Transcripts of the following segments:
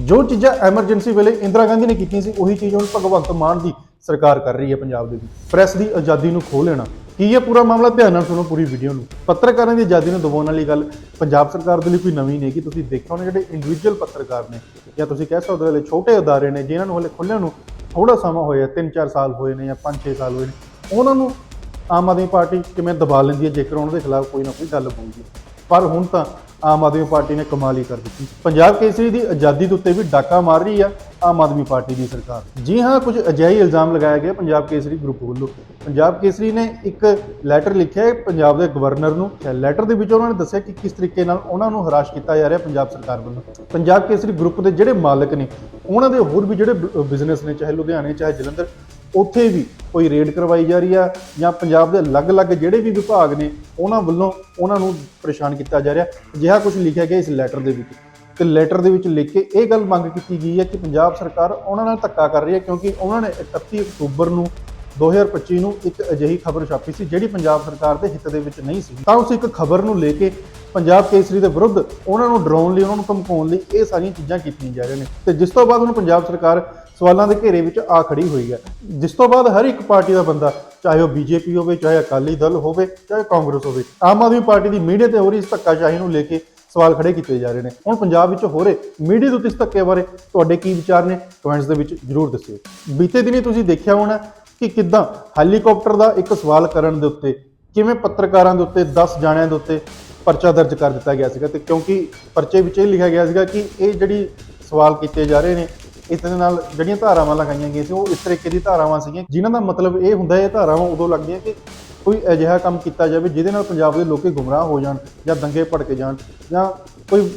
ਜੋ ਚੀਜ਼ਾਂ ਐਮਰਜੈਂਸੀ ਵੇਲੇ ਇੰਦਰਾ ਗਾਂਧੀ ਨੇ ਕੀਤੀਆਂ ਸੀ, ਉਹੀ ਚੀਜ਼ ਹੁਣ ਭਗਵੰਤ ਮਾਨ ਦੀ ਸਰਕਾਰ ਕਰ ਰਹੀ ਹੈ ਪੰਜਾਬ ਦੇ ਵਿੱਚ। ਪ੍ਰੈਸ ਦੀ ਆਜ਼ਾਦੀ ਨੂੰ ਖੋਹ ਲੈਣਾ। ਕੀ ਇਹ ਪੂਰਾ ਮਾਮਲਾ ਧਿਆਨ ਨਾਲ ਸੁਣੋ ਪੂਰੀ ਵੀਡੀਓ ਨੂੰ। ਪੱਤਰਕਾਰਾਂ ਦੀ ਆਜ਼ਾਦੀ ਨੂੰ ਦਬਾਉਣ ਵਾਲੀ ਗੱਲ ਪੰਜਾਬ ਸਰਕਾਰ ਦੇ ਲਈ ਕੋਈ ਨਵੀਂ ਨਹੀਂ, ਕਿ ਤੁਸੀਂ ਦੇਖਿਆ ਹੋਣਾ ਜਿਹੜੇ ਇੰਡੀਵਿਜੂਅਲ ਪੱਤਰਕਾਰ ਨੇ, ਜਾਂ ਤੁਸੀਂ ਕਹਿ ਸਕਦੇ ਹੋ ਹਲੇ ਛੋਟੇ ਅਦਾਰੇ ਨੇ, ਜਿਨ੍ਹਾਂ ਨੂੰ ਹਲੇ ਖੁੱਲਣ ਨੂੰ ਥੋੜਾ ਸਮਾਂ ਹੋਇਆ 3-4 ਸਾਲ ਹੋਏ ਨੇ ਜਾਂ 5-6 ਸਾਲ ਹੋਏ ਨੇ, ਉਹਨਾਂ ਨੂੰ ਆਮ ਆਦਮੀ ਪਾਰਟੀ ਕਿਵੇਂ ਦਬਾ ਲੈਂਦੀ ਹੈ, ਜੇਕਰ ਉਹਨਾਂ ਦੇ ਖਿਲਾਫ ਕੋਈ ਨਾ ਕੋਈ ਗੱਲ ਪਊਗੀ ਪਰ ਹੁਣ ਤਾਂ ਆਮ ਆਦਮੀ ਪਾਰਟੀ ਨੇ ਕਮਾਲ ਹੀ ਕਰ ਦਿੱਤੀ। ਪੰਜਾਬ ਕੇਸਰੀ ਦੀ ਆਜ਼ਾਦੀ ਦੇ ਉੱਤੇ ਵੀ ਡਾਕਾ ਮਾਰ ਰਹੀ ਆ ਆਮ ਆਦਮੀ ਪਾਰਟੀ ਦੀ ਸਰਕਾਰ। ਜੀ ਹਾਂ, ਕੁਝ ਅਜਿਹੇ ਇਲਜ਼ਾਮ ਲਗਾਇਆ ਗਿਆ ਪੰਜਾਬ ਕੇਸਰੀ ਗਰੁੱਪ ਵੱਲੋਂ। ਪੰਜਾਬ ਕੇਸਰੀ ਨੇ ਇੱਕ ਲੈਟਰ ਲਿਖਿਆ ਹੈ ਪੰਜਾਬ ਦੇ ਗਵਰਨਰ ਨੂੰ। ਲੈਟਰ ਦੇ ਵਿੱਚ ਉਹਨਾਂ ਨੇ ਦੱਸਿਆ ਕਿ ਕਿਸ ਤਰੀਕੇ ਨਾਲ ਉਹਨਾਂ ਨੂੰ ਹਰਾਸ਼ ਕੀਤਾ ਜਾ ਰਿਹਾ ਪੰਜਾਬ ਸਰਕਾਰ ਵੱਲੋਂ। ਪੰਜਾਬ ਕੇਸਰੀ ਗਰੁੱਪ ਦੇ ਜਿਹੜੇ ਮਾਲਕ ਨੇ, ਉਹਨਾਂ ਦੇ ਹੋਰ ਵੀ ਜਿਹੜੇ ਬਿਜ਼ਨਸ ਨੇ, ਚਾਹੇ ਲੁਧਿਆਣੇ, ਚਾਹੇ ਜਲੰਧਰ ਉੱਥੇ ਵੀ ਕੋਈ ਰੇਡ ਕਰਵਾਈ ਜਾ ਰਹੀ ਆ ਜਾਂ ਪੰਜਾਬ ਦੇ ਅਲੱਗ-ਅਲੱਗ ਜਿਹੜੇ ਵੀ ਵਿਭਾਗ ਨੇ, ਉਹਨਾਂ ਵੱਲੋਂ ਉਹਨਾਂ ਨੂੰ ਪਰੇਸ਼ਾਨ ਕੀਤਾ ਜਾ ਰਿਹਾ। ਅਜਿਹਾ ਕੁਝ ਲਿਖਿਆ ਗਿਆ ਇਸ ਲੈਟਰ ਦੇ ਵਿੱਚ। ਤੇ ਲੈਟਰ ਦੇ ਵਿੱਚ ਲਿਖ ਕੇ ਇਹ ਗੱਲ ਮੰਗ ਕੀਤੀ ਗਈ ਹੈ ਕਿ ਪੰਜਾਬ ਸਰਕਾਰ ਉਹਨਾਂ ਨਾਲ ਧੱਕਾ ਕਰ ਰਹੀ ਹੈ ਕਿਉਂਕਿ ਉਹਨਾਂ ਨੇ 31 ਅਕਤੂਬਰ ਨੂੰ 2025 ਨੂੰ ਇੱਕ ਅਜਿਹੀ ਖਬਰ ਛਾਪੀ ਸੀ ਜਿਹੜੀ ਪੰਜਾਬ ਸਰਕਾਰ ਦੇ ਹਿੱਤ ਦੇ ਵਿੱਚ ਨਹੀਂ ਸੀ। ਤਾਂ ਉਸ ਇੱਕ ਖਬਰ ਨੂੰ ਲੈ ਕੇ ਪੰਜਾਬ ਕੇਸਰੀ ਦੇ ਵਿਰੁੱਧ ਉਹਨਾਂ ਨੂੰ ਡਰਾਉਣ ਲਈ, ਉਹਨਾਂ ਨੂੰ ਧਮਕਾਉਣ ਲਈ ਇਹ ਸਾਰੀਆਂ ਚੀਜ਼ਾਂ ਕੀਤੀਆਂ ਜਾ ਰਹੀਆਂ ਨੇ। ਤੇ ਜਿਸ ਤੋਂ ਬਾਅਦ ਹੁਣ ਪੰਜਾਬ ਸਰਕਾਰ ਸਵਾਲਾਂ ਦੇ ਘੇਰੇ ਵਿੱਚ ਆ ਖੜੀ ਹੋਈ ਹੈ। ਜਿਸ ਤੋਂ ਬਾਅਦ ਹਰ ਇੱਕ ਪਾਰਟੀ ਦਾ ਬੰਦਾ, ਚਾਹੇ ਉਹ ਬੀਜੇਪੀ ਹੋਵੇ, ਚਾਹੇ ਅਕਾਲੀ ਦਲ ਹੋਵੇ, ਚਾਹੇ ਕਾਂਗਰਸ ਹੋਵੇ, ਆਮ ਆਦਮੀ ਪਾਰਟੀ ਦੀ ਮੀਡੀਆ ਤੇ ਹੋ ਰਹੀ ਇਸ ਧੱਕਾਸ਼ਾਹੀ ਨੂੰ ਲੈ ਕੇ ਸਵਾਲ ਖੜੇ ਕੀਤੇ ਜਾ ਰਹੇ ਨੇ। ਹੁਣ ਪੰਜਾਬ ਵਿੱਚ ਹੋ ਰਹੇ ਮੀਡੀਆ ਦੇ ਉੱਤੇ ਇਸ ਧੱਕੇ ਬਾਰੇ ਤੁਹਾਡੇ ਕੀ ਵਿਚਾਰ ਨੇ? ਕਮੈਂਟਸ ਦੇ ਵਿੱਚ ਜਰੂਰ ਦੱਸਿਓ। ਬੀਤੇ ਦਿਨੀ ਤੁਸੀਂ ਦੇਖਿਆ ਹੋਣਾ ਕਿ ਕਿੱਦਾਂ ਹੈਲੀਕਾਪਟਰ ਦਾ ਇੱਕ ਸਵਾਲ ਕਰਨ ਦੇ ਉੱਤੇ, ਕਿਵੇਂ ਪੱਤਰਕਾਰਾਂ ਦੇ ਉੱਤੇ 10 ਜਾਣਿਆਂ ਦੇ ਉੱਤੇ ਪਰਚਾ ਦਰਜ ਕਰ ਦਿੱਤਾ ਗਿਆ ਸੀਗਾ ਤੇ ਕਿਉਂਕਿ ਪਰਚੇ ਵਿੱਚ ਇਹ ਲਿਖਿਆ ਗਿਆ ਸੀਗਾ ਕਿ ਇਹ ਜਿਹੜੀ ਸਵਾਲ ਕੀਤੇ ਜਾ ਰਹੇ ਨੇ ਇਸ ਦੇ ਨਾਲ ਜਿਹੜੀਆਂ ਧਾਰਾਵਾਂ ਲਗਾਈਆਂ ਗਈਆਂ ਸੀ, ਉਹ ਇਸ ਤਰੀਕੇ ਦੀ ਧਾਰਾਵਾਂ ਸੀਗੀਆਂ, ਜਿਨ੍ਹਾਂ ਦਾ ਮਤਲਬ ਇਹ ਹੁੰਦਾ ਇਹ ਧਾਰਾਵਾਂ ਉਦੋਂ ਲੱਗਦੀਆਂ ਕਿ ਕੋਈ ਅਜਿਹਾ ਕੰਮ ਕੀਤਾ ਜਾਵੇ ਜਿਹਦੇ ਨਾਲ ਪੰਜਾਬ ਦੇ ਲੋਕੀ ਗੁੰਮਰਾਹ ਹੋ ਜਾਣ ਜਾਂ ਦੰਗੇ ਭੜਕੇ ਜਾਣ ਜਾਂ ਕੋਈ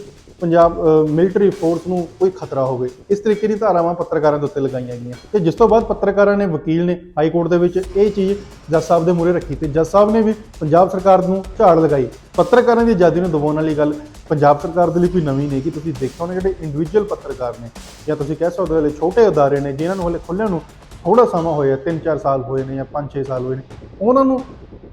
ਪੰਜਾਬ ਮਿਲਟਰੀ ਫੋਰਸ ਨੂੰ ਕੋਈ ਖਤਰਾ ਹੋਵੇ, ਇਸ ਤਰੀਕੇ ਦੀ ਧਾਰਾਵਾਂ ਪੱਤਰਕਾਰਾਂ ਦੇ ਉੱਤੇ ਲਗਾਈਆਂ ਗਈਆਂ ਤੇ ਜਿਸ ਤੋਂ ਬਾਅਦ ਪੱਤਰਕਾਰਾਂ ਨੇ ਵਕੀਲ ਨੇ ਹਾਈ ਕੋਰਟ ਦੇ ਵਿੱਚ ਇਹ ਚੀਜ਼ ਜੱਜ ਸਾਹਿਬ ਦੇ ਮੂਹਰੇ ਰੱਖੀ ਤੇ ਜੱਜ ਸਾਹਿਬ ਨੇ ਵੀ ਪੰਜਾਬ ਸਰਕਾਰ ਨੂੰ ਝਾੜ ਲਗਾਈ। ਪੱਤਰਕਾਰਾਂ ਦੀ ਆਜ਼ਾਦੀ ਨੂੰ ਦਬਾਉਣ ਵਾਲੀ ਗੱਲ ਪੰਜਾਬ ਸਰਕਾਰ ਦੇ ਲਈ ਕੋਈ ਨਵੀਂ ਨਹੀਂ ਕਿ ਤੁਸੀਂ ਦੇਖਿਆ ਹੋਣਾ ਜਿਹੜੇ ਇੰਡੀਵਿਜੂਅਲ ਪੱਤਰਕਾਰ ਨੇ ਜਾਂ ਤੁਸੀਂ ਕਹਿ ਸਕਦੇ ਹੋ ਹਲੇ ਛੋਟੇ ਅਦਾਰੇ ਨੇ ਜਿਨ੍ਹਾਂ ਨੂੰ ਹਲੇ ਖੁੱਲ੍ਹਣ ਨੂੰ ਥੋੜਾ ਸਮਾਂ ਹੋਇਆ 3-4 ਸਾਲ ਹੋਏ ਨੇ ਜਾਂ 5-6 ਸਾਲ ਹੋਏ ਨੇ, ਉਹਨਾਂ ਨੂੰ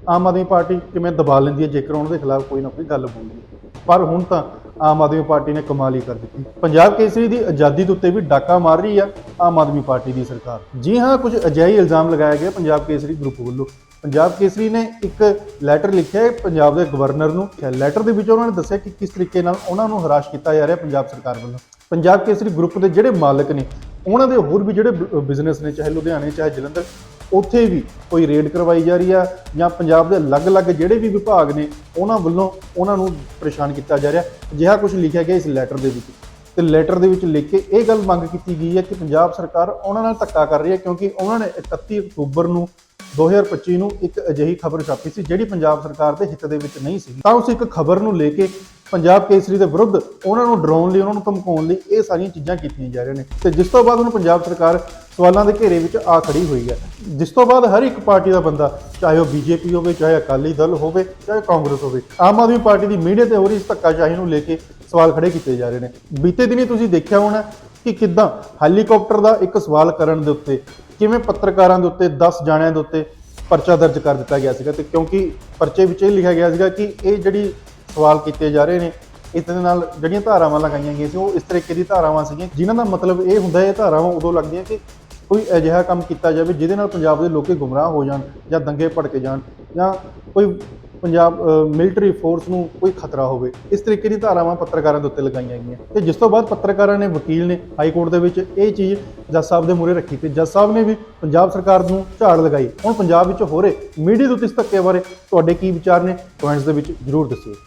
ਆਮ ਆਦਮੀ ਪਾਰਟੀ ਕਿਵੇਂ ਦਬਾ ਲੈਂਦੀ ਹੈ ਜੇਕਰ ਉਹਨਾਂ ਦੇ ਖਿਲਾਫ ਕੋਈ ਨਾ ਕੋਈ ਗੱਲ ਪਊਗੀ ਪਰ ਹੁਣ ਤਾਂ ਆਮ ਆਦਮੀ ਪਾਰਟੀ ਨੇ ਕਮਾਲ ਹੀ ਕਰ ਦਿੱਤੀ। ਪੰਜਾਬ ਕੇਸਰੀ ਦੀ ਆਜ਼ਾਦੀ ਦੇ ਉੱਤੇ ਵੀ ਡਾਕਾ ਮਾਰ ਰਹੀ ਆ ਆਮ ਆਦਮੀ ਪਾਰਟੀ ਦੀ ਸਰਕਾਰ। ਜੀ ਹਾਂ, ਕੁਝ ਅਜਿਹੇ ਇਲਜ਼ਾਮ ਲਗਾਇਆ ਗਿਆ ਪੰਜਾਬ ਕੇਸਰੀ ਗਰੁੱਪ ਵੱਲੋਂ। ਪੰਜਾਬ ਕੇਸਰੀ ਨੇ ਇੱਕ ਲੈਟਰ ਲਿਖਿਆ ਹੈ ਪੰਜਾਬ ਦੇ ਗਵਰਨਰ ਨੂੰ। ਲੈਟਰ ਦੇ ਵਿੱਚ ਉਹਨਾਂ ਨੇ ਦੱਸਿਆ ਕਿ ਕਿਸ ਤਰੀਕੇ ਨਾਲ ਉਹਨਾਂ ਨੂੰ ਹਰਾਸ਼ ਕੀਤਾ ਜਾ ਰਿਹਾ ਪੰਜਾਬ ਸਰਕਾਰ ਵੱਲੋਂ। ਪੰਜਾਬ ਕੇਸਰੀ ਗਰੁੱਪ ਦੇ ਜਿਹੜੇ ਮਾਲਕ ਨੇ, ਉਹਨਾਂ ਦੇ ਹੋਰ ਵੀ ਜਿਹੜੇ ਬਿਜ਼ਨਸ ਨੇ, ਚਾਹੇ ਲੁਧਿਆਣੇ, ਚਾਹੇ ਜਲੰਧਰ ਉੱਥੇ ਵੀ ਕੋਈ ਰੇਡ ਕਰਵਾਈ ਜਾ ਰਹੀ ਆ ਜਾਂ ਪੰਜਾਬ ਦੇ ਅਲੱਗ-ਅਲੱਗ ਜਿਹੜੇ ਵੀ ਵਿਭਾਗ ਨੇ, ਉਹਨਾਂ ਵੱਲੋਂ ਉਹਨਾਂ ਨੂੰ ਪਰੇਸ਼ਾਨ ਕੀਤਾ ਜਾ ਰਿਹਾ। ਅਜਿਹਾ ਕੁਝ ਲਿਖਿਆ ਗਿਆ ਇਸ ਲੈਟਰ ਦੇ ਵਿੱਚ। ਤੇ ਲੈਟਰ ਦੇ ਵਿੱਚ ਲਿਖ ਕੇ ਇਹ ਗੱਲ ਮੰਗ ਕੀਤੀ ਗਈ ਹੈ ਕਿ ਪੰਜਾਬ ਸਰਕਾਰ ਉਹਨਾਂ ਨਾਲ ਧੱਕਾ ਕਰ ਰਹੀ ਹੈ, ਕਿਉਂਕਿ ਉਹਨਾਂ ਨੇ 31 ਅਕਤੂਬਰ ਨੂੰ 2025 ਨੂੰ ਇੱਕ ਅਜਿਹੀ ਖਬਰ ਛਾਪੀ ਸੀ ਜਿਹੜੀ ਪੰਜਾਬ ਸਰਕਾਰ ਦੇ ਹਿੱਤ ਦੇ ਵਿੱਚ ਨਹੀਂ ਸੀ। ਤਾਂ ਉਸ ਇੱਕ ਖਬਰ ਨੂੰ ਲੈ ਕੇ ਪੰਜਾਬ ਕੇਸਰੀ ਦੇ ਵਿਰੁੱਧ ਉਹਨਾਂ ਨੂੰ ਡਰਾਉਣ ਲਈ, ਉਹਨਾਂ ਨੂੰ ਧਮਕਾਉਣ ਲਈ ਇਹ ਸਾਰੀਆਂ ਚੀਜ਼ਾਂ ਕੀਤੀਆਂ ਜਾ ਰਹੀਆਂ ਨੇ। ਤੇ ਜਿਸ ਤੋਂ ਬਾਅਦ ਹੁਣ ਪੰਜਾਬ ਸਰਕਾਰ ਸਵਾਲਾਂ ਦੇ ਘੇਰੇ ਵਿੱਚ ਆ ਖੜੀ ਹੋਈ ਹੈ। ਜਿਸ ਤੋਂ ਬਾਅਦ ਹਰ ਇੱਕ ਪਾਰਟੀ ਦਾ ਬੰਦਾ, ਚਾਹੇ ਉਹ ਬੀਜੇਪੀ ਹੋਵੇ, ਚਾਹੇ ਅਕਾਲੀ ਦਲ ਹੋਵੇ, ਚਾਹੇ ਕਾਂਗਰਸ ਹੋਵੇ, ਆਮ ਆਦਮੀ ਪਾਰਟੀ ਦੀ ਮੀਡੀਆ ਤੇ ਹੋ ਰਹੀ ਇਸ ਧੱਕਾਸ਼ਾਹੀ ਨੂੰ ਲੈ ਕੇ ਸਵਾਲ ਖੜੇ ਕੀਤੇ ਜਾ ਰਹੇ ਨੇ। ਬੀਤੇ ਦਿਨੀ ਤੁਸੀਂ ਦੇਖਿਆ ਹੋਣਾ ਕਿ ਕਿੱਦਾਂ ਹੈਲੀਕਾਪਟਰ ਦਾ ਇੱਕ ਸਵਾਲ ਕਰਨ ਦੇ ਉੱਤੇ, ਕਿਵੇਂ ਪੱਤਰਕਾਰਾਂ ਦੇ ਉੱਤੇ 10 ਜਾਣਿਆਂ ਦੇ ਉੱਤੇ ਪਰਚਾ ਦਰਜ ਕਰ ਦਿੱਤਾ ਗਿਆ ਸੀਗਾ ਤੇ ਕਿਉਂਕਿ ਪਰਚੇ ਵਿੱਚ ਇਹ ਲਿਖਿਆ ਗਿਆ ਸੀਗਾ ਕਿ ਇਹ ਜਿਹੜੀ ਸਵਾਲ ਕੀਤੇ ਜਾ ਰਹੇ ਨੇ। ਇਸ ਦੇ ਨਾਲ ਜਿਹੜੀਆਂ ਧਾਰਾਵਾਂ ਲਗਾਈਆਂ ਗਈਆਂ ਸੀ, ਉਹ ਇਸ ਤਰੀਕੇ ਦੀ ਧਾਰਾਵਾਂ ਸੀਗੀਆਂ, ਜਿਨ੍ਹਾਂ ਦਾ ਮਤਲਬ ਇਹ ਹੁੰਦਾ ਹੈ, ਇਹ ਧਾਰਾਵਾਂ ਉਦੋਂ ਲੱਗਦੀਆਂ ਕਿ ਕੋਈ ਅਜਿਹਾ ਕੰਮ ਕੀਤਾ ਜਾਵੇ, ਜਿਹਦੇ ਨਾਲ ਪੰਜਾਬ ਦੇ ਲੋਕੀ ਗੁੰਮਰਾਹ ਹੋ ਜਾਣ ਜਾਂ ਦੰਗੇ ਭੜਕੇ ਜਾਣ ਜਾਂ ਕੋਈ ਪੰਜਾਬ ਮਿਲਟਰੀ ਫੋਰਸ ਨੂੰ ਕੋਈ ਖਤਰਾ ਹੋਵੇ। ਇਸ ਤਰੀਕੇ ਦੀ ਧਾਰਾਵਾਂ ਪੱਤਰਕਾਰਾਂ ਦੇ ਉੱਤੇ ਲਗਾਈਆਂ ਗਈਆਂ। ਤੇ ਜਿਸ ਤੋਂ ਬਾਅਦ ਪੱਤਰਕਾਰਾਂ ਨੇ, ਵਕੀਲ ਨੇ, ਹਾਈ ਕੋਰਟ ਦੇ ਵਿੱਚ ਇਹ ਚੀਜ਼ ਜੱਜ ਸਾਹਿਬ ਦੇ ਮੂਹਰੇ ਰੱਖੀ ਤੇ ਜੱਜ ਸਾਹਿਬ ਨੇ ਵੀ ਪੰਜਾਬ ਸਰਕਾਰ ਨੂੰ ਝਾੜ ਲਗਾਈ। ਹੁਣ ਪੰਜਾਬ ਵਿੱਚ ਹੋ ਰਹੇ ਮੀਡੀਆ ਦੇ ਉੱਤੇ ਇਸ ਧੱਕੇ ਬਾਰੇ ਤੁਹਾਡੇ ਕੀ ਵਿਚਾਰ ਨੇ? ਕਮੈਂਟਸ ਦੇ ਵਿੱਚ ਜਰੂਰ ਦੱਸਿਓ।